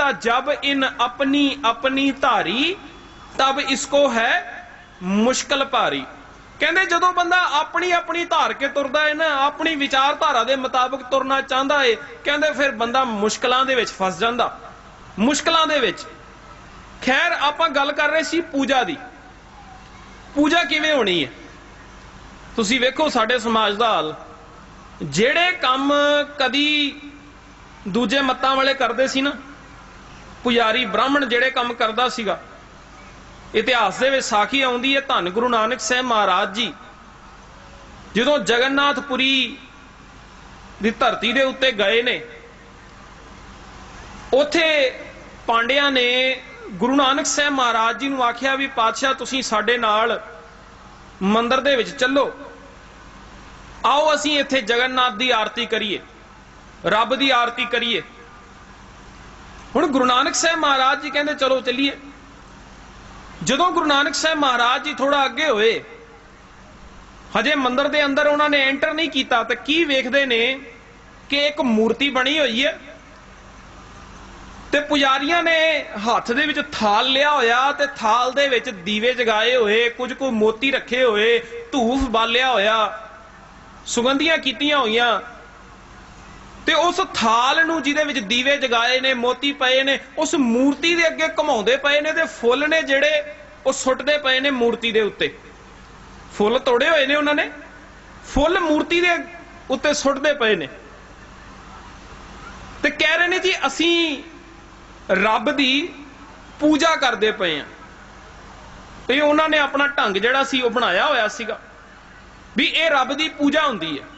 करता जब इन अपनी अपनी धारी तब इसको है ਮੁਸ਼ਕਲ ਭਾਰੀ ਕਹਿੰਦੇ ਜਦੋਂ ਬੰਦਾ ਆਪਣੀ ਆਪਣੀ ਧਾਰ ਕੇ ਤੁਰਦਾ ਹੈ ਨਾ ਆਪਣੀ ਵਿਚਾਰਧਾਰਾ ਦੇ ਮੁਤਾਬਕ ਤੁਰਨਾ ਚਾਹੁੰਦਾ ਹੈ ਕਹਿੰਦੇ ਫਿਰ ਬੰਦਾ ਮੁਸ਼ਕਲਾਂ ਦੇ ਵਿੱਚ ਫਸ ਜਾਂਦਾ ਮੁਸ਼ਕਲਾਂ ਦੇ ਵਿੱਚ ਖੈਰ ਆਪਾਂ ਗੱਲ ਕਰ ਰਹੇ ਸੀ ਪੂਜਾ ਦੀ ਪੂਜਾ ਕਿਵੇਂ ਹੋਣੀ ਹੈ ਤੁਸੀਂ ਵੇਖੋ ਸਾਡੇ ਸਮਾਜ ਦਾ ਹਾਲ ਜਿਹੜੇ ਕੰਮ ਕਦੀ ਦੂਜੇ ਮੱਤਾਂ ਵਾਲੇ ਕਰਦੇ ਸੀ ਨਾ ਪੁਜਾਰੀ ਬ੍ਰਾਹਮਣ ਜਿਹੜੇ ਕੰਮ ਕਰਦਾ ਸੀਗਾ। ਇਤਿਹਾਸ ਦੇ ਵਿੱਚ ਸਾਖੀ ਆਉਂਦੀ ਹੈ ਧੰਨ ਗੁਰੂ ਨਾਨਕ ਸਾਹਿਬ ਮਹਾਰਾਜ ਜੀ। ਜਦੋਂ ਜਗਨਨਾਥਪੁਰੀ ਦੀ ਧਰਤੀ ਦੇ ਉੱਤੇ ਗਏ ਨੇ, ਉੱਥੇ ਪਾਂਡਿਆਂ ਨੇ ਗੁਰੂ ਨਾਨਕ ਸਾਹਿਬ ਮਹਾਰਾਜ ਜੀ ਨੂੰ ਆਖਿਆ ਵੀ ਪਾਤਸ਼ਾਹ ਤੁਸੀਂ ਸਾਡੇ ਨਾਲ ਮੰਦਰ ਦੇ ਵਿੱਚ ਚੱਲੋ। ਆਓ ਅਸੀਂ ਇੱਥੇ ਜਗਨਨਾਥ ਦੀ ਆਰਤੀ ਕਰੀਏ, ਰੱਬ ਦੀ ਆਰਤੀ ਕਰੀਏ। ਹੁਣ ਗੁਰੂ ਨਾਨਕ ਸਾਹਿਬ ਮਹਾਰਾਜ ਜੀ ਕਹਿੰਦੇ, ਚਲੋ ਚੱਲੀਏ। ਜਦੋਂ ਗੁਰੂ ਨਾਨਕ ਸਾਹਿਬ ਮਹਾਰਾਜ ਜੀ ਥੋੜਾ ਅੱਗੇ ਹੋਏ, ਹਜੇ ਮੰਦਿਰ ਦੇ ਅੰਦਰ ਉਹਨਾਂ ਨੇ ਐਂਟਰ ਨਹੀਂ ਕੀਤਾ ਤੇ ਕੀ ਵੇਖਦੇ ਨੇ ਕਿ ਇੱਕ ਮੂਰਤੀ ਬਣੀ ਹੋਈ ਹੈ ਤੇ ਪੁਜਾਰੀਆਂ ਨੇ ਹੱਥ ਦੇ ਵਿੱਚ ਥਾਲ ਲਿਆ ਹੋਇਆ ਤੇ ਥਾਲ ਦੇ ਵਿੱਚ ਦੀਵੇ ਜਗਾਏ ਹੋਏ, ਕੁਝ ਕੁ ਮੋਤੀ ਰੱਖੇ ਹੋਏ, ਧੂਫ ਬਾਲਿਆ ਹੋਇਆ, ਸੁਗੰਧੀਆਂ ਕੀਤੀਆਂ ਹੋਈਆਂ। ਤੇ ਉਸ ਥਾਲ ਨੂੰ ਜਿਹਦੇ ਵਿੱਚ ਦੀਵੇ ਜਗਾਏ ਨੇ, ਮੋਤੀ ਪਏ ਨੇ, ਉਸ ਮੂਰਤੀ ਦੇ ਅੱਗੇ ਘਮਾਉਂਦੇ ਪਏ ਨੇ ਤੇ ਫੁੱਲ ਨੇ ਜਿਹੜੇ ਉਹ ਸੁੱਟਦੇ ਪਏ ਨੇ ਮੂਰਤੀ ਦੇ ਉੱਤੇ। ਫੁੱਲ ਤੋੜੇ ਹੋਏ ਨੇ ਉਹਨਾਂ ਨੇ। ਫੁੱਲ ਮੂਰਤੀ ਦੇ ਉੱਤੇ ਸੁੱਟਦੇ ਪਏ ਨੇ। ਤੇ ਕਹਿ ਰਹੇ ਨੇ ਜੀ, ਅਸੀਂ ਰੱਬ ਦੀ ਪੂਜਾ ਕਰਦੇ ਪਏ ਆ ਤੇ ਉਹਨਾਂ ਨੇ ਆਪਣਾ ਢੰਗ ਜਿਹੜਾ ਸੀ, ਉਹ ਬਣਾਇਆ ਹੋਇਆ ਸੀਗਾ। ਵੀ ਇਹ ਰੱਬ ਦੀ ਪੂਜਾ ਹੁੰਦੀ ਹੈ।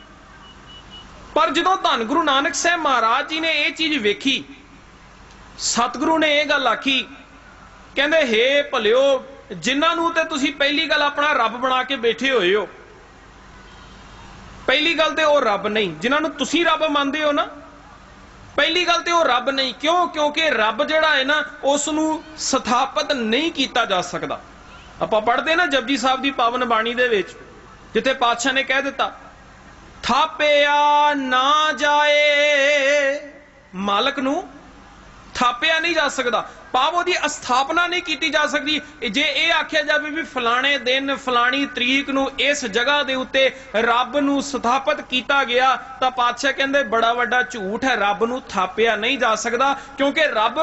ਪਰ ਜਦੋਂ ਧੰਨ ਗੁਰੂ ਨਾਨਕ ਸਾਹਿਬ ਮਹਾਰਾਜ ਜੀ ਨੇ ਇਹ ਚੀਜ਼ ਵੇਖੀ, ਸਤਿਗੁਰੂ ਨੇ ਇਹ ਗੱਲ ਆਖੀ, ਕਹਿੰਦੇ, ਹੇ ਭਲਿਓ, ਜਿਨ੍ਹਾਂ ਨੂੰ ਤੇ ਤੁਸੀਂ ਪਹਿਲੀ ਗੱਲ ਆਪਣਾ ਰੱਬ ਬਣਾ ਕੇ ਬੈਠੇ ਹੋਏ ਹੋ, ਪਹਿਲੀ ਗੱਲ ਤੇ ਉਹ ਰੱਬ ਨਹੀਂ, ਜਿਨ੍ਹਾਂ ਨੂੰ ਤੁਸੀਂ ਰੱਬ ਮੰਨਦੇ ਹੋ ਨਾ, ਪਹਿਲੀ ਗੱਲ ਤੇ ਉਹ ਰੱਬ ਨਹੀਂ, ਕਿਉਂ? ਕਿਉਂਕਿ ਰੱਬ ਜਿਹੜਾ ਹੈ ਨਾ ਉਸ ਨੂੰ ਸਥਾਪਿਤ ਨਹੀਂ ਕੀਤਾ ਜਾ ਸਕਦਾ। ਆਪਾਂ ਪੜ੍ਹਦੇ ਨਾ ਜਪਜੀ ਸਾਹਿਬ ਦੀ ਪਾਵਨ ਬਾਣੀ ਦੇ ਵਿੱਚ, ਜਿੱਥੇ ਪਾਤਸ਼ਾਹ ਨੇ ਕਹਿ ਦਿੱਤਾ ਥਾਪਿਆ ਨਾ ਜਾਏ। ਮਾਲਕ ਨੂੰ ਥਾਪਿਆ ਨਹੀਂ ਜਾ ਸਕਦਾ। ਭਾਵ ਉਹਦੀ ਅਸਥਾਪਨਾ ਨਹੀਂ ਕੀਤੀ ਜਾ ਸਕਦੀ। ਜੇ ਇਹ ਆਖਿਆ ਜਾਵੇ ਵੀ ਫਲਾਣੇ ਦਿਨ, ਫਲਾਣੀ ਤਰੀਕ ਨੂੰ ਇਸ ਜਗ੍ਹਾ ਦੇ ਉੱਤੇ ਰੱਬ ਨੂੰ ਸਥਾਪਿਤ ਕੀਤਾ ਗਿਆ, ਤਾਂ ਪਾਤਸ਼ਾਹ ਕਹਿੰਦੇ ਬੜਾ ਵੱਡਾ ਝੂਠ ਹੈ, ਰੱਬ ਨੂੰ ਥਾਪਿਆ ਨਹੀਂ ਜਾ ਸਕਦਾ, ਕਿਉਂਕਿ ਰੱਬ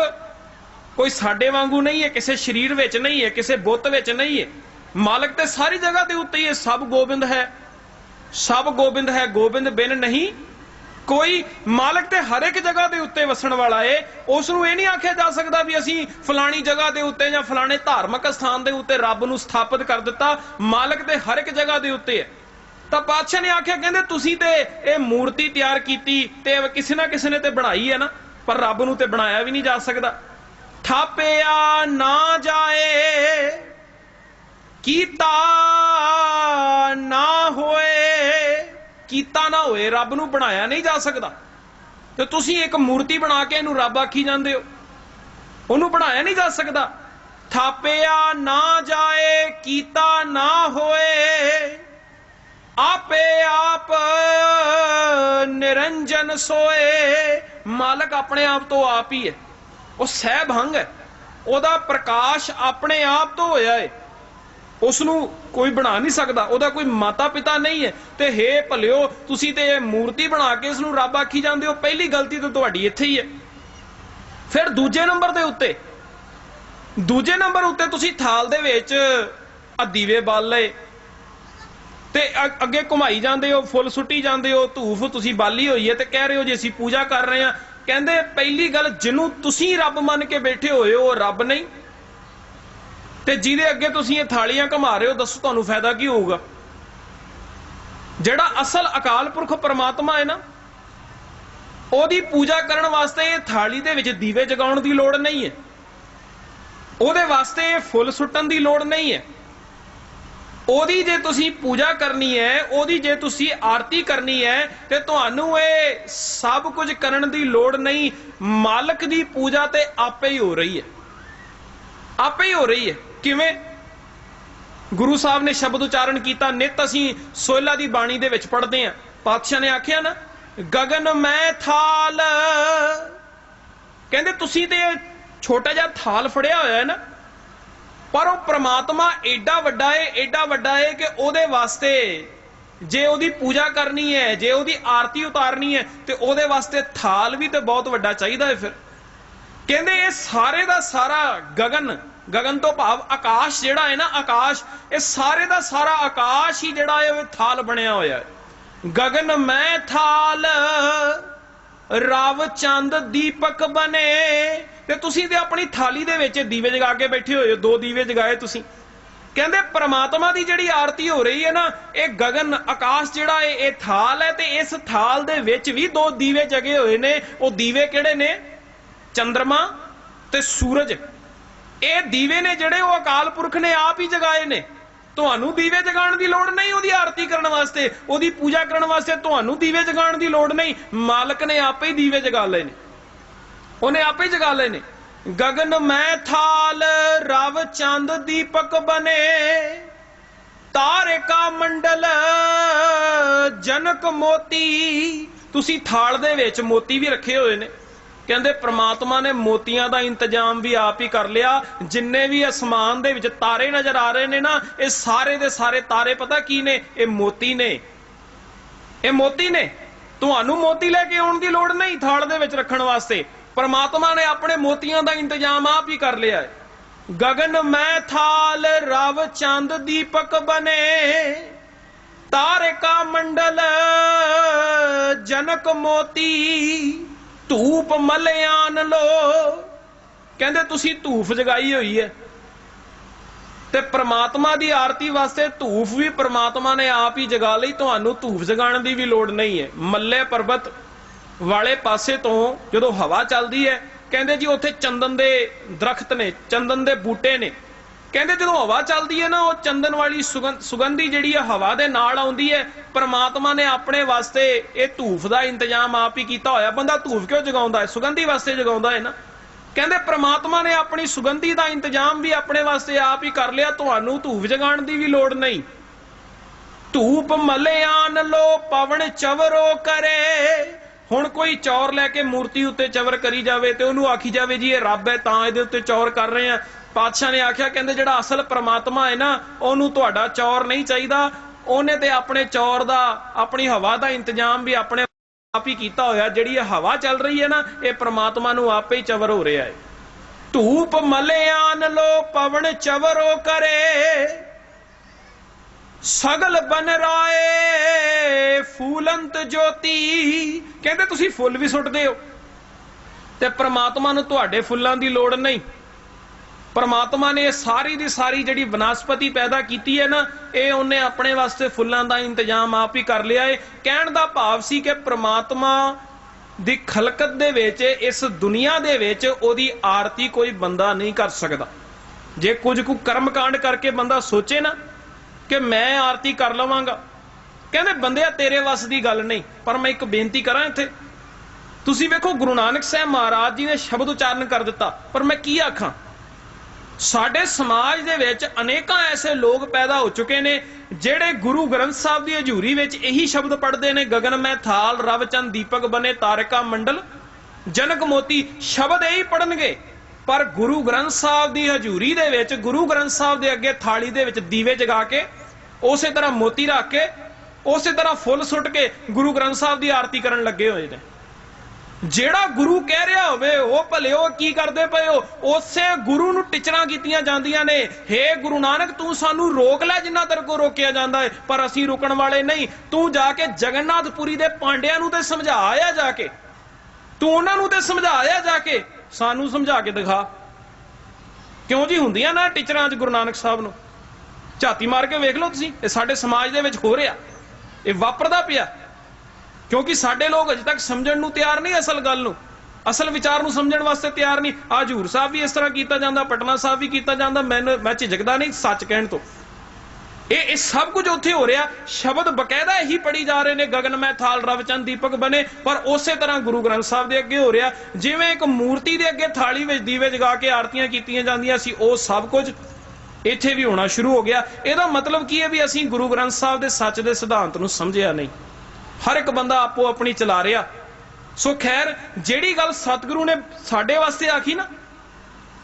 ਕੋਈ ਸਾਡੇ ਵਾਂਗੂ ਨਹੀਂ ਹੈ, ਕਿਸੇ ਸਰੀਰ ਵਿੱਚ ਨਹੀਂ ਹੈ, ਕਿਸੇ ਬੁੱਤ ਵਿੱਚ ਨਹੀਂ ਹੈ। ਮਾਲਕ ਤੇ ਸਾਰੀ ਜਗ੍ਹਾ ਦੇ ਉੱਤੇ ਹੀ ਹੈ ਸਭ ਗੋਬਿੰਦ ਹੈ। ਸਭ ਗੋਬਿੰਦ ਹੈ, ਗੋਬਿੰਦ ਬਿਨ ਨਹੀਂ। ਕੋਈ ਮਾਲਕ ਤੇ ਹਰ ਇੱਕ ਜਗ੍ਹਾ ਦੇ ਉੱਤੇ ਵਸਣ ਵਾਲਾ ਏ ਉਸ ਨੂੰ ਇਹ ਨਹੀਂ ਆਖਿਆ ਜਾ ਸਕਦਾ ਵੀ ਅਸੀਂ ਫਲਾਣੀ ਜਗ੍ਹਾ ਦੇ ਉੱਤੇ ਜਾਂ ਫਲਾਣੇ ਧਾਰਮਿਕ ਸਥਾਨ ਦੇ ਉੱਤੇ ਰੱਬ ਨੂੰ ਸਥਾਪਿਤ ਕਰ ਦਿੱਤਾ, ਮਾਲਕ ਤੇ ਹਰ ਇੱਕ ਜਗ੍ਹਾ ਦੇ ਉੱਤੇ ਹੈ। ਤਾਂ ਪਾਤਸ਼ਾਹ ਨੇ ਆਖਿਆ, ਕਹਿੰਦੇ ਤੁਸੀਂ ਤੇ ਇਹ ਮੂਰਤੀ ਤਿਆਰ ਕੀਤੀ ਤੇ ਕਿਸੇ ਨਾ ਕਿਸੇ ਨੇ ਤੇ ਬਣਾਈ ਹੈ ਨਾ, ਪਰ ਰੱਬ ਨੂੰ ਤੇ ਬਣਾਇਆ ਵੀ ਨਹੀਂ ਜਾ ਸਕਦਾ। ਥਾਪਿਆ ਨਾ ਜਾਏ, ਕੀਤਾ ਨਾ ਹੋਏ ਕੀਤਾ ਨਾ ਹੋਏ, ਰੱਬ ਨੂੰ ਬਣਾਇਆ ਨਹੀਂ ਜਾ ਸਕਦਾ। ਤੇ ਤੁਸੀਂ ਇੱਕ ਮੂਰਤੀ ਬਣਾ ਕੇ ਇਹਨੂੰ ਰੱਬ ਆਖੀ ਜਾਂਦੇ ਹੋ। ਉਹਨੂੰ ਬਣਾਇਆ ਨਹੀਂ ਜਾ ਸਕਦਾ। ਥਾਪਿਆ ਨਾ ਜਾਏ, ਕੀਤਾ ਨਾ ਹੋਏ, ਆਪੇ ਆਪ ਨਿਰੰਜਨ ਸੋਏ। ਮਾਲਕ ਆਪਣੇ ਆਪ ਤੋਂ ਆਪ ਹੀ ਹੈ। ਉਹ ਸਹਿਭੰਗ ਹੈ। ਉਹਦਾ ਪ੍ਰਕਾਸ਼ ਆਪਣੇ ਆਪ ਤੋਂ ਹੋਇਆ ਹੈ। ਉਸ ਨੂੰ ਕੋਈ ਬਣਾ ਨਹੀਂ ਸਕਦਾ, ਉਹਦਾ ਕੋਈ ਮਾਤਾ ਪਿਤਾ ਨਹੀਂ ਹੈ। ਤੇ ਹੇ ਭਲਿਓ, ਤੁਸੀਂ ਤੇ ਇਹ ਮੂਰਤੀ ਬਣਾ ਕੇ ਇਸ ਨੂੰ ਰੱਬ ਆਖੀ ਜਾਂਦੇ ਹੋ, ਪਹਿਲੀ ਗਲਤੀ ਤਾਂ ਤੁਹਾਡੀ ਇੱਥੇ ਹੀ ਹੈ। ਫਿਰ ਦੂਜੇ ਨੰਬਰ ਦੇ ਉੱਤੇ, ਦੂਜੇ ਨੰਬਰ ਉੱਤੇ ਤੁਸੀਂ ਥਾਲ ਦੇ ਵਿੱਚ ਆ ਦੀਵੇ ਬਾਲ ਲਏ। ਤੇ ਅ- ਅੱਗੇ ਘੁਮਾਈ ਜਾਂਦੇ ਹੋ, ਫੁੱਲ ਸੁੱਟੀ ਜਾਂਦੇ ਹੋ, ਧੂਫ ਤੁਸੀਂ ਬਾਲੀ ਹੋਈ ਹੈ ਤੇ ਕਹਿ ਰਹੇ ਹੋ ਜੇ ਅਸੀਂ ਪੂਜਾ ਕਰ ਰਹੇ ਹਾਂ। ਕਹਿੰਦੇ, ਪਹਿਲੀ ਗੱਲ ਜਿਹਨੂੰ ਤੁਸੀਂ ਰੱਬ ਮੰਨ ਕੇ ਬੈਠੇ ਹੋਏ ਹੋ ਰੱਬ ਨਹੀਂ। ਤੇ ਜਿਹਦੇ ਅੱਗੇ ਤੁਸੀਂ ਇਹ ਥਾਲੀਆਂ ਘਮਾ ਰਹੇ ਹੋ, ਦੱਸੋ ਤੁਹਾਨੂੰ ਫਾਇਦਾ ਕੀ ਹੋਊਗਾ? ਜਿਹੜਾ ਅਸਲ ਅਕਾਲ ਪੁਰਖ ਪਰਮਾਤਮਾ ਹੈ ਨਾ, ਉਹਦੀ ਪੂਜਾ ਕਰਨ ਵਾਸਤੇ ਇਹ ਥਾਲੀ ਦੇ ਵਿੱਚ ਦੀਵੇ ਜਗਾਉਣ ਦੀ ਲੋੜ ਨਹੀਂ ਹੈ। ਉਹਦੇ ਵਾਸਤੇ ਫੁੱਲ ਸੁੱਟਣ ਦੀ ਲੋੜ ਨਹੀਂ ਹੈ। ਉਹਦੀ ਜੇ ਤੁਸੀਂ ਪੂਜਾ ਕਰਨੀ ਹੈ, ਉਹਦੀ ਜੇ ਤੁਸੀਂ ਆਰਤੀ ਕਰਨੀ ਹੈ, ਤੇ ਤੁਹਾਨੂੰ ਇਹ ਸਭ ਕੁਝ ਕਰਨ ਦੀ ਲੋੜ ਨਹੀਂ। ਮਾਲਕ ਦੀ ਪੂਜਾ ਤੇ ਆਪੇ ਹੀ ਹੋ ਰਹੀ ਹੈ। ਆਪੇ ਹੀ ਹੋ ਰਹੀ ਹੈ। ਕਿਵੇਂ? ਗੁਰੂ ਸਾਹਿਬ ਨੇ ਸ਼ਬਦ ਉਚਾਰਨ ਕੀਤਾ, ਨਿਤ ਅਸੀਂ ਸੋਇਲਾ ਦੀ ਬਾਣੀ ਦੇ ਵਿੱਚ ਪੜ੍ਹਦੇ ਹਾਂ। ਪਾਤਸ਼ਾਹ ਨੇ ਆਖਿਆ ਨਾ ਗगन ਮੈਂ ਥਾਲ। ਕਹਿੰਦੇ ਤੁਸੀਂ ਤੇ ਛੋਟਾ ਜਿਹਾ ਥਾਲ ਫੜਿਆ ਹੋਇਆ ਹੈ ਨਾ, ਪਰ ਉਹ ਪ੍ਰਮਾਤਮਾ ਏਡਾ ਵੱਡਾ ਹੈ ਏਡਾ ਵੱਡਾ ਹੈ ਕਿ ਉਹਦੇ ਵਾਸਤੇ ਜੇ ਉਹਦੀ ਪੂਜਾ ਕਰਨੀ ਹੈ, ਜੇ ਉਹਦੀ ਆਰਤੀ ਉਤਾਰਨੀ ਹੈ, ਤੇ ਉਹਦੇ ਵਾਸਤੇ ਥਾਲ ਵੀ ਤੇ ਬਹੁਤ ਵੱਡਾ ਚਾਹੀਦਾ ਹੈ ਫਿਰ। ਕਹਿੰਦੇ ਇਹ ਸਾਰੇ ਦਾ ਸਾਰਾ ਗਗਨ ਗਗਨ ਤੋਂ ਭਾਵ ਆਕਾਸ਼ ਜਿਹੜਾ ਹੈ ਨਾ, ਆਕਾਸ਼, ਇਹ ਸਾਰੇ ਦਾ ਸਾਰਾ ਆਕਾਸ਼ ਹੀ ਜਿਹੜਾ ਹੈ, ਉਹ ਥਾਲ ਬਣਿਆ ਹੋਇਆ ਹੈ। ਗਗਨ, ਮੈਂ ਥਾਲ, ਰਾਵ ਚੰਦ ਦੀਪਕ ਬਨੇ ਤੇ ਤੁਸੀਂ ਤੇ ਆਪਣੀ ਥਾਲੀ ਦੇ ਵਿੱਚ ਦੀਵੇ ਜਗਾ ਕੇ ਬੈਠੇ ਹੋਏ ਹੋ, ਦੋ ਦੀਵੇ ਜਗਾਏ ਤੁਸੀਂ। ਕਹਿੰਦੇ ਪ੍ਰਮਾਤਮਾ ਦੀ ਜਿਹੜੀ ਆਰਤੀ ਹੋ ਰਹੀ ਹੈ ਨਾ, ਇਹ ਗਗਨ, ਆਕਾਸ਼ ਜਿਹੜਾ ਹੈ, ਇਹ ਥਾਲ ਹੈ ਤੇ ਇਸ ਥਾਲ ਦੇ ਵਿੱਚ ਵੀ ਦੋ ਦੀਵੇ ਜਗੇ ਹੋਏ ਨੇ। ਉਹ ਦੀਵੇ ਕਿਹੜੇ ਨੇ? ਚੰ드ਰਮਾ ਤੇ ਸੂਰਜ। ਇਹ ਦੀਵੇ ਨੇ ਜਿਹੜੇ ਉਹ ਅਕਾਲ ਪੁਰਖ ਨੇ ਆਪ ਹੀ ਜਗਾਏ ਨੇ। ਤੁਹਾਨੂੰ ਦੀਵੇ ਜਗਾਉਣ ਦੀ ਲੋੜ ਨਹੀਂ ਉਹਦੀ ਆਰਤੀ ਕਰਨ ਵਾਸਤੇ, ਉਹਦੀ ਪੂਜਾ ਕਰਨ ਵਾਸਤੇ ਤੁਹਾਨੂੰ ਦੀਵੇ ਜਗਾਉਣ ਦੀ ਲੋੜ ਨਹੀਂ। ਮਾਲਕ ਨੇ ਆਪੇ ਹੀ ਦੀਵੇ ਜਗਾ ਲਏ ਨੇ। ਉਹਨੇ ਆਪੇ ਜਗਾ ਲਏ ਨੇ। ਗਗਨ ਮੈਂ ਥਾਲ, ਰਵ ਚੰਦ ਦੀਪਕ ਬਨੇ ਤਾਰਿਕਾ ਮੰਡਲ, ਜਨਕ ਮੋਤੀ। ਤੁਸੀਂ ਥਾਲ ਦੇ ਵਿੱਚ ਮੋਤੀ ਵੀ ਰੱਖੇ ਹੋਏ ਨੇ। ਕਹਿੰਦੇ ਪ੍ਰਮਾਤਮਾ ਨੇ ਮੋਤੀਆਂ ਦਾ ਇੰਤਜ਼ਾਮ ਵੀ ਆਪ ਹੀ ਕਰ ਲਿਆ। ਜਿੰਨੇ ਵੀ ਅਸਮਾਨ ਦੇ ਵਿੱਚ ਤਾਰੇ ਨਜ਼ਰ ਆ ਰਹੇ ਨੇ ਨਾ, ਇਹ ਸਾਰੇ ਦੇ ਸਾਰੇ ਤਾਰੇ ਪਤਾ ਕੀ ਨੇ? ਇਹ ਮੋਤੀ ਨੇ। ਇਹ ਮੋਤੀ ਨੇ। ਤੁਹਾਨੂੰ ਮੋਤੀ ਲੈ ਕੇ ਆਉਣ ਦੀ ਲੋੜ ਨਹੀਂ ਥਾਲ ਦੇ ਵਿੱਚ ਰੱਖਣ ਵਾਸਤੇ। ਪਰਮਾਤਮਾ ਨੇ ਆਪਣੇ ਮੋਤੀਆਂ ਦਾ ਇੰਤਜ਼ਾਮ ਆਪ ਹੀ ਕਰ ਲਿਆ ਹੈ। ਗਗਨ ਮੈਂ ਥਾਲ ਰਵ ਚੰਦ ਦੀਪਕ ਬਨੇ। ਤਾਰਕਾ ਮੰਡਲ ਜਨਕ ਮੋਤੀ। ਧੂਪ ਮਲਿਆਨ ਲੋ। ਕਹਿੰਦੇ ਤੁਸੀਂ ਧੂਫ ਜਗਾਈ ਹੋਈ ਹੈ। ਤੇ ਪ੍ਰਮਾਤਮਾ ਦੀ ਆਰਤੀ ਵਾਸਤੇ ਧੂਫ ਵੀ ਪ੍ਰਮਾਤਮਾ ਨੇ ਆਪ ਹੀ ਜਗਾ ਲਈ, ਤੁਹਾਨੂੰ ਧੂਫ ਜਗਾਉਣ ਦੀ ਵੀ ਲੋੜ ਨਹੀਂ ਹੈ। ਮੱਲੇ ਪਰਬਤ ਵਾਲੇ ਪਾਸੇ ਤੋਂ ਜਦੋਂ ਹਵਾ ਚੱਲਦੀ ਹੈ, ਕਹਿੰਦੇ ਜੀ ਉੱਥੇ ਚੰਦਨ ਦੇ ਦਰਖਤ ਨੇ, ਚੰਦਨ ਦੇ ਬੂਟੇ ਨੇ। ਕਹਿੰਦੇ ਜਦੋਂ ਹਵਾ ਚੱਲਦੀ ਹੈ ਨਾ, ਉਹ ਚੰਦਨ ਵਾਲੀ ਸੁਗੰਧ ਸੁਗੰਧੀ ਜਿਹੜੀ ਹੈ ਹਵਾ ਦੇ ਨਾਲ ਆਉਂਦੀ ਹੈ। ਪ੍ਰਮਾਤਮਾ ਨੇ ਆਪਣੇ ਵਾਸਤੇ ਇਹ ਧੂਫ ਦਾ ਇੰਤਜ਼ਾਮ ਆਪ ਹੀ ਕੀਤਾ ਹੋਇਆ। ਬੰਦਾ ਧੂਫ ਕਿਉਂ ਜਗਾਉਂਦਾ ਹੈ? ਸੁਗੰਧੀ ਵਾਸਤੇ ਜਗਾਉਂਦਾ ਹੈ ਨਾ। ਕਹਿੰਦੇ ਪ੍ਰਮਾਤਮਾ ਨੇ ਆਪਣੀ ਸੁਗੰਧੀ ਦਾ ਇੰਤਜ਼ਾਮ ਵੀ ਆਪਣੇ ਵਾਸਤੇ ਆਪ ਹੀ ਕਰ ਲਿਆ। ਤੁਹਾਨੂੰ ਧੂਫ ਜਗਾਉਣ ਦੀ ਵੀ ਲੋੜ ਨਹੀਂ। ਧੂਪ ਮਲਿਆਨ ਲੋ, ਪਵਨ ਚਵਰੋ ਕਰੇ। ਹੁਣ ਕੋਈ ਚੌਰ ਲੈ ਕੇ ਮੂਰਤੀ ਉੱਤੇ ਚਵਰ ਕਰੀ ਜਾਵੇ ਤੇ ਉਹਨੂੰ ਆਖੀ ਜਾਵੇ ਜੀ, ਇਹ ਰੱਬ ਹੈ, ਤਾਂ ਇਹਦੇ ਉੱਤੇ ਚੌਰ ਕਰ ਰਹੇ ਆ ਪਾਤਸ਼ਾਹ ਨੇ ਆਖਿਆ, ਕਹਿੰਦੇ ਜਿਹੜਾ ਅਸਲ ਪ੍ਰਮਾਤਮਾ ਹੈ ਨਾ, ਉਹਨੂੰ ਤੁਹਾਡਾ ਚੌਰ ਨਹੀਂ ਚਾਹੀਦਾ। ਉਹਨੇ ਤੇ ਆਪਣੇ ਚੌਰ ਦਾ, ਆਪਣੀ ਹਵਾ ਦਾ ਇੰਤਜ਼ਾਮ ਵੀ ਆਪਣੇ ਆਪ ਹੀ ਕੀਤਾ ਹੋਇਆ। ਜਿਹੜੀ ਇਹ ਹਵਾ ਚੱਲ ਰਹੀ ਹੈ ਨਾ, ਇਹ ਪ੍ਰਮਾਤਮਾ ਨੂੰ ਆਪੇ ਹੀ ਚਵਰ ਹੋ ਰਿਹਾ ਹੈ। ਧੂਪ ਮਲਿਆਨ ਲੋ ਪਵਨ ਚਵਰੋ ਕਰੇ। ਸਗਲ ਬਨ ਰਾਏ ਫੂਲੰਤ ਜੋਤੀ। ਕਹਿੰਦੇ ਤੁਸੀਂ ਫੁੱਲ ਵੀ ਸੁੱਟਦੇ ਹੋ। ਤੇ ਪ੍ਰਮਾਤਮਾ ਨੂੰ ਤੁਹਾਡੇ ਫੁੱਲਾਂ ਦੀ ਲੋੜ ਨਹੀਂ। ਪਰਮਾਤਮਾ ਨੇ ਇਹ ਸਾਰੀ ਦੀ ਸਾਰੀ ਜਿਹੜੀ ਬਨਸਪਤੀ ਪੈਦਾ ਕੀਤੀ ਹੈ ਨਾ, ਇਹ ਉਹਨੇ ਆਪਣੇ ਵਾਸਤੇ ਫੁੱਲਾਂ ਦਾ ਇੰਤਜ਼ਾਮ ਆਪ ਹੀ ਕਰ ਲਿਆ ਏ। ਕਹਿਣ ਦਾ ਭਾਵ ਸੀ ਕਿ ਪ੍ਰਮਾਤਮਾ ਦੀ ਖਲਕਤ ਦੇ ਵਿੱਚ, ਇਸ ਦੁਨੀਆ ਦੇ ਵਿੱਚ ਉਹਦੀ ਆਰਤੀ ਕੋਈ ਬੰਦਾ ਨਹੀਂ ਕਰ ਸਕਦਾ। ਜੇ ਕੁਝ ਕੁ ਕਰਮਕਾਂਡ ਕਰਕੇ ਬੰਦਾ ਸੋਚੇ ਨਾ ਕਿ ਮੈਂ ਆਰਤੀ ਕਰ ਲਵਾਂਗਾ, ਕਹਿੰਦੇ ਬੰਦਿਆ, ਤੇਰੇ ਵੱਸ ਦੀ ਗੱਲ ਨਹੀਂ, ਪਰ ਮੈਂ ਇੱਕ ਬੇਨਤੀ ਕਰਾਂ ਇੱਥੇ। ਤੁਸੀਂ ਵੇਖੋ ਗੁਰੂ ਨਾਨਕ ਸਾਹਿਬ ਮਹਾਰਾਜ ਜੀ ਨੇ ਸ਼ਬਦ ਉਚਾਰਨ ਕਰ ਦਿੱਤਾ, ਪਰ ਮੈਂ ਕੀ ਆਖਾਂ? ਸਾਡੇ ਸਮਾਜ ਦੇ ਵਿੱਚ ਅਨੇਕਾਂ ਐਸੇ ਲੋਕ ਪੈਦਾ ਹੋ ਚੁੱਕੇ ਨੇ, ਜਿਹੜੇ ਗੁਰੂ ਗ੍ਰੰਥ ਸਾਹਿਬ ਦੀ ਹਜ਼ੂਰੀ ਵਿੱਚ ਇਹੀ ਸ਼ਬਦ ਪੜ੍ਹਦੇ ਨੇ, ਗਗਨ ਮੈਂ ਥਾਲ ਰਵਚੰਦ ਦੀਪਕ ਬਨੇ, ਤਾਰਿਕਾ ਮੰਡਲ, ਜਨਕ ਮੋਤੀ, ਸ਼ਬਦ ਇਹੀ ਪੜਨਗੇ ਪਰ ਗੁਰੂ ਗ੍ਰੰਥ ਸਾਹਿਬ ਦੀ ਹਜ਼ੂਰੀ ਦੇ ਵਿੱਚ, ਗੁਰੂ ਗ੍ਰੰਥ ਸਾਹਿਬ ਦੇ ਅੱਗੇ ਥਾਲੀ ਦੇ ਵਿੱਚ ਦੀਵੇ ਜਗਾ ਕੇ, ਉਸੇ ਤਰ੍ਹਾਂ ਮੋਤੀ ਰੱਖ ਕੇ, ਉਸੇ ਤਰ੍ਹਾਂ ਫੁੱਲ ਸੁੱਟ ਕੇ ਗੁਰੂ ਗ੍ਰੰਥ ਸਾਹਿਬ ਦੀ ਆਰਤੀ ਕਰਨ ਲੱਗੇ ਹੋਏ ਨੇ। ਜਿਹੜਾ ਗੁਰੂ ਕਹਿ ਰਿਹਾ ਹੋਵੇ, ਉਹ ਭਲਿਓ ਕੀ ਕਰਦੇ ਪਏ ਹੋ? ਉਸੇ ਗੁਰੂ ਨੂੰ ਟਿਚਰਾਂ ਕੀਤੀਆਂ ਜਾਂਦੀਆਂ ਨੇ। ਹੇ ਗੁਰੂ ਨਾਨਕ, ਤੂੰ ਸਾਨੂੰ ਰੋਕ ਲੈ ਜਿੰਨਾ ਤੇਰੇ ਕੋ ਰੋਕਿਆ ਜਾਂਦਾ ਹੈ, ਪਰ ਅਸੀਂ ਰੁਕਣ ਵਾਲੇ ਨਹੀਂ। ਤੂੰ ਜਾ ਕੇ ਜਗਨਨਾਥਪੁਰੀ ਦੇ ਪਾਂਡਿਆਂ ਨੂੰ ਤੇ ਸਮਝਾ ਆਇਆ ਜਾ ਕੇ। ਤੂੰ ਉਹਨਾਂ ਨੂੰ ਤੇ ਸਮਝਾਇਆ ਜਾ ਕੇ। ਸਾਨੂੰ ਸਮਝਾ ਕੇ ਦਿਖਾ। ਕਿਉਂ ਜੀ ਹੁੰਦੀਆਂ ਨਾ ਟੀਚਰਾਂ ਅੱਜ ਗੁਰੂ ਨਾਨਕ ਸਾਹਿਬ ਨੂੰ? ਝਾਤੀ ਮਾਰ ਕੇ ਵੇਖ ਲਓ ਤੁਸੀਂ, ਇਹ ਸਾਡੇ ਸਮਾਜ ਦੇ ਵਿੱਚ ਹੋ ਰਿਹਾ। ਇਹ ਵਾਪਰਦਾ ਪਿਆ। ਕਿਉਂਕਿ ਸਾਡੇ ਲੋਕ ਅਜੇ ਤੱਕ ਸਮਝਣ ਨੂੰ ਤਿਆਰ ਨਹੀਂ ਅਸਲ ਗੱਲ ਨੂੰ। ਅਸਲ ਵਿਚਾਰ ਨੂੰ ਸਮਝਣ ਵਾਸਤੇ ਤਿਆਰ ਨਹੀਂ। ਆ ਹਜੂਰ ਸਾਹਿਬ ਵੀ ਇਸ ਤਰ੍ਹਾਂ ਕੀਤਾ ਜਾਂਦਾ, ਪਟਨਾ ਸਾਹਿਬ ਵੀ ਕੀਤਾ ਜਾਂਦਾ। ਮੈਨੂੰ ਮੈਂ ਝਿਜਕਦਾ ਨਹੀਂ ਸੱਚ ਕਹਿਣ ਤੋਂ। ਇਹ ਇਹ ਸਭ ਕੁਝ ਉੱਥੇ ਹੋ ਰਿਹਾ। ਸ਼ਬਦ ਬਕਾਇਦਾ ਹੀ ਪੜੀ ਜਾ ਰਹੇ ਨੇ। ਗਗਨ ਮੈਂ ਥਾਲ ਰਵਚੰਦ ਦੀਪਕ ਬਨੇ ਪਰ ਉਸੇ ਤਰ੍ਹਾਂ ਗੁਰੂ ਗ੍ਰੰਥ ਸਾਹਿਬ ਦੇ ਅੱਗੇ ਹੋ ਰਿਹਾ। ਜਿਵੇਂ ਇੱਕ ਮੂਰਤੀ ਦੇ ਅੱਗੇ ਥਾਲੀ ਵਿੱਚ ਦੀਵੇ ਜਗਾ ਕੇ ਆਰਤੀਆਂ ਕੀਤੀਆਂ ਜਾਂਦੀਆਂ ਸੀ, ਉਹ ਸਭ ਕੁਝ ਇੱਥੇ ਵੀ ਹੋਣਾ ਸ਼ੁਰੂ ਹੋ ਗਿਆ। ਇਹਦਾ ਮਤਲਬ ਕੀ ਹੈ ਵੀ ਅਸੀਂ ਗੁਰੂ ਗ੍ਰੰਥ ਸਾਹਿਬ ਦੇ ਸੱਚ ਦੇ ਸਿਧਾਂਤ ਨੂੰ ਸਮਝਿਆ ਨਹੀਂ? ਹਰ ਇੱਕ ਬੰਦਾ ਆਪੋ ਆਪਣੀ ਚਲਾ ਰਿਹਾ। ਸੋ ਖੈਰ, ਜਿਹੜੀ ਗੱਲ ਸਤਿਗੁਰੂ ਨੇ ਸਾਡੇ ਵਾਸਤੇ ਆਖੀ ਨਾ,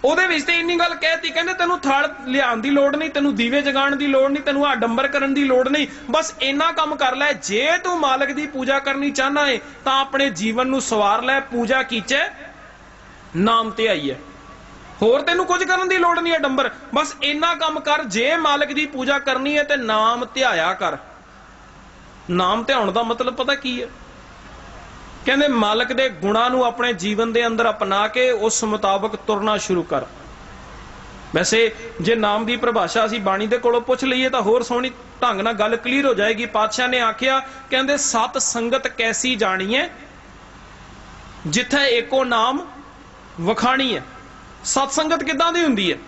ਉਹਦੇ ਵਿੱਚ ਤੇ ਇੰਨੀ ਗੱਲ ਕਹਿਤੀ, ਕਹਿੰਦੇ ਤੈਨੂੰ ਥਾਲ ਲਿਆਉਣ ਦੀ ਲੋੜ ਨਹੀਂ, ਤੈਨੂੰ ਦੀਵੇ ਜਗਾਉਣ ਦੀ ਲੋੜ ਨਹੀਂ, ਤੈਨੂੰ ਆਡੰਬਰ ਕਰਨ ਦੀ ਲੋੜ ਨਹੀਂ, ਬਸ ਇੰਨਾ ਕੰਮ ਕਰ ਲੈ, ਜੇ ਤੂੰ ਮਾਲਕ ਦੀ ਪੂਜਾ ਕਰਨੀ ਚਾਹਨਾ ਏ, ਤਾਂ ਆਪਣੇ ਜੀਵਨ ਨੂੰ ਸਵਾਰ ਲੈ, ਪੂਜਾ ਕੀਚੇ, ਨਾਮ ਤੇ ਹੈ ਹੋਰ ਤੈਨੂੰ ਕੁਝ ਕਰਨ ਦੀ ਲੋੜ ਨਹੀਂ ਹੈ ਡੰਬਰ, ਬਸ ਇੰਨਾ ਕੰਮ ਕਰ, ਜੇ ਮਾਲਕ ਦੀ ਪੂਜਾ ਕਰਨੀ ਹੈ ਤੇ ਨਾਮ ਧਿਆਇਆ ਕਰ। ਨਾਮ ਧਿਆਉਣ ਦਾ ਮਤਲਬ ਪਤਾ ਕੀ ਹੈ? ਕਹਿੰਦੇ ਮਾਲਕ ਦੇ ਗੁਣਾਂ ਨੂੰ ਆਪਣੇ ਜੀਵਨ ਦੇ ਅੰਦਰ ਅਪਣਾ ਕੇ ਉਸ ਮੁਤਾਬਕ ਤੁਰਨਾ ਸ਼ੁਰੂ ਕਰ। ਵੈਸੇ ਜੇ ਨਾਮ ਦੀ ਪਰਿਭਾਸ਼ਾ ਅਸੀਂ ਬਾਣੀ ਦੇ ਕੋਲੋਂ ਪੁੱਛ ਲਈਏ ਤਾਂ ਹੋਰ ਸੋਹਣੀ ਢੰਗ ਨਾਲ ਗੱਲ ਕਲੀਅਰ ਹੋ ਜਾਏਗੀ। ਪਾਤਸ਼ਾਹ ਨੇ ਆਖਿਆ, ਕਹਿੰਦੇ ਸਤ ਸੰਗਤ ਕੈਸੀ ਜਾਣੀ ਹੈ? ਜਿੱਥੇ ਏਕੋ ਨਾਮ ਵਖਾਣੀ ਹੈ। ਸਤ ਸੰਗਤ ਕਿੱਦਾਂ ਦੀ ਹੁੰਦੀ ਹੈ?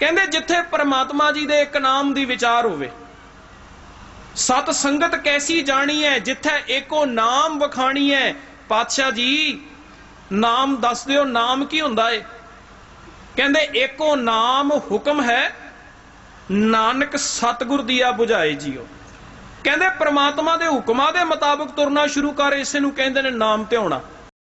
ਕਹਿੰਦੇ ਜਿੱਥੇ ਪਰਮਾਤਮਾ ਜੀ ਦੇ ਇੱਕ ਨਾਮ ਦੀ ਵਿਚਾਰ ਹੋਵੇ। ਸਤ ਸੰਗਤ ਕੈਸੀ ਜਾਣੀ ਹੈ, ਜਿੱਥੇ ਏਕੋ ਨਾਮ ਵਖਾਣੀ ਹੈ? ਪਾਤਸ਼ਾਹ ਜੀ, ਨਾਮ ਦੱਸ ਦਿਓ, ਨਾਮ ਕੀ ਹੁੰਦਾ ਏ? ਕਹਿੰਦੇ ਏਕੋ ਨਾਮ ਹੁਕਮ ਹੈ, ਨਾਨਕ ਸਤਿਗੁਰ ਦੀਆ 부ਝਾਏ ਜੀਓ। ਕਹਿੰਦੇ ਪ੍ਰਮਾਤਮਾ ਦੇ ਹੁਕਮਾਂ ਦੇ ਮੁਤਾਬਕ ਤੁਰਨਾ ਸ਼ੁਰੂ ਕਰ, ਇਸੇ ਨੂੰ ਕਹਿੰਦੇ ਨੇ ਨਾਮ ਧਿਆਉਣਾ।